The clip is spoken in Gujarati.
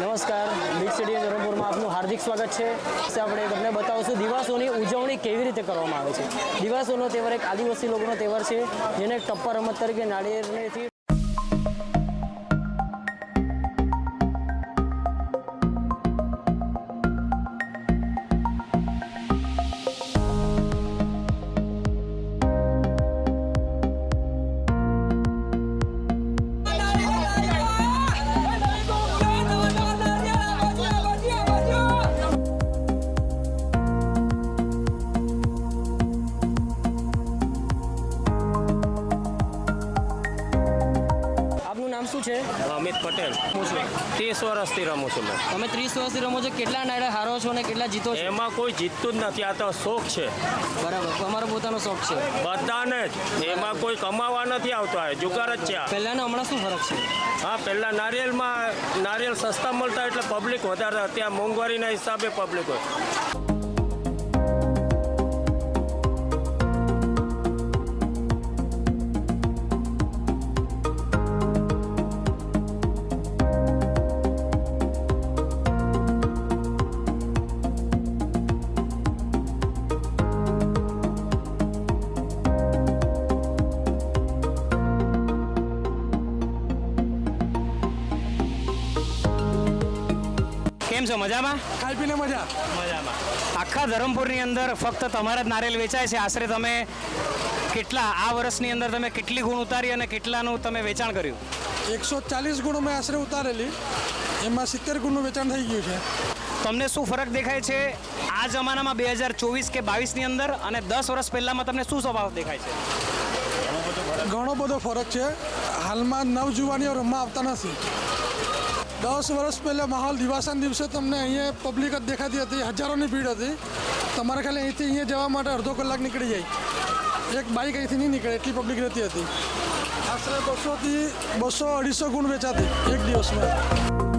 નમસ્કાર. બિગ સિટી ધરમપુરમાં આપનું હાર્દિક સ્વાગત છે. આપણે તમને બતાવશું દિવાસોની ઉજવણી કેવી રીતે કરવામાં આવે છે. દિવાસોનો તહેવાર એક આદિવાસી લોકોનો તહેવાર છે. જેને ટપ્પા રમત તરીકે નાળિયેરથી શું છે? અમિત પટેલ. ત્રીસ વર્ષથી રમું છું મેં. તમે ત્રીસ વર્ષથી રમો છો. કેટલા નાયડા હારો છો અને કેટલા જીતો છો? એમાં કોઈ જીતતું જ નથી. આ તો શોખ છે. બરાબર. તમારો પોતાનો શોખ છે. બધાને જ. એમાં કોઈ કમાવા નથી આવતો. આ જુગાર જ છે પહેલાંનો હમણાં શું ફરક છે? હા પહેલાં નારિયેલમાં નારિયેલ સસ્તા મળતા એટલે પબ્લિક વધારે. અત્યારે મોંઘવારીના હિસાબે પબ્લિક હોય. કેમ છો? મજામાં? ખાઈ પીને મજા. મજામાં. આખા ધરમપુરની અંદર ફક્ત તમારા જ નારિયેલ વેચાય છે. આશરે તમે કેટલા આ વર્ષની અંદર તમે કેટલી ગુણ ઉતારી અને કેટલાનું તમે વેચાણ કર્યું? એકસો ચાલીસ ગુણો મેં આશરે ઉતારેલી. એમાં સિત્તેર ગુણનું વેચાણ થઈ ગયું છે. તમને શું ફરક દેખાય છે? આ જમાનામાં બે હજાર ચોવીસ કે બાવીસની અંદર અને દસ વર્ષ પહેલાંમાં તમને શું સ્વભાવ દેખાય છે? ઘણો બધો ફરક છે. હાલમાં નવજુવાનીઓ રમવા આવતા નથી. દસ વર્ષ પહેલાં માહોલ દિવાસાના દિવસે તમને અહીંયા પબ્લિક જ દેખાતી હતી. હજારોની ભીડ હતી. તમારે ખાલી અહીંથી અહીંયા જવા માટે અડધો કલાક નીકળી જાય. એક બાઇક અહીંથી નહીં નીકળે, એટલી પબ્લિક રહેતી હતી. આશરે બસોથી બસો અઢીસો ગુણ વેચાતી એક દિવસમાં.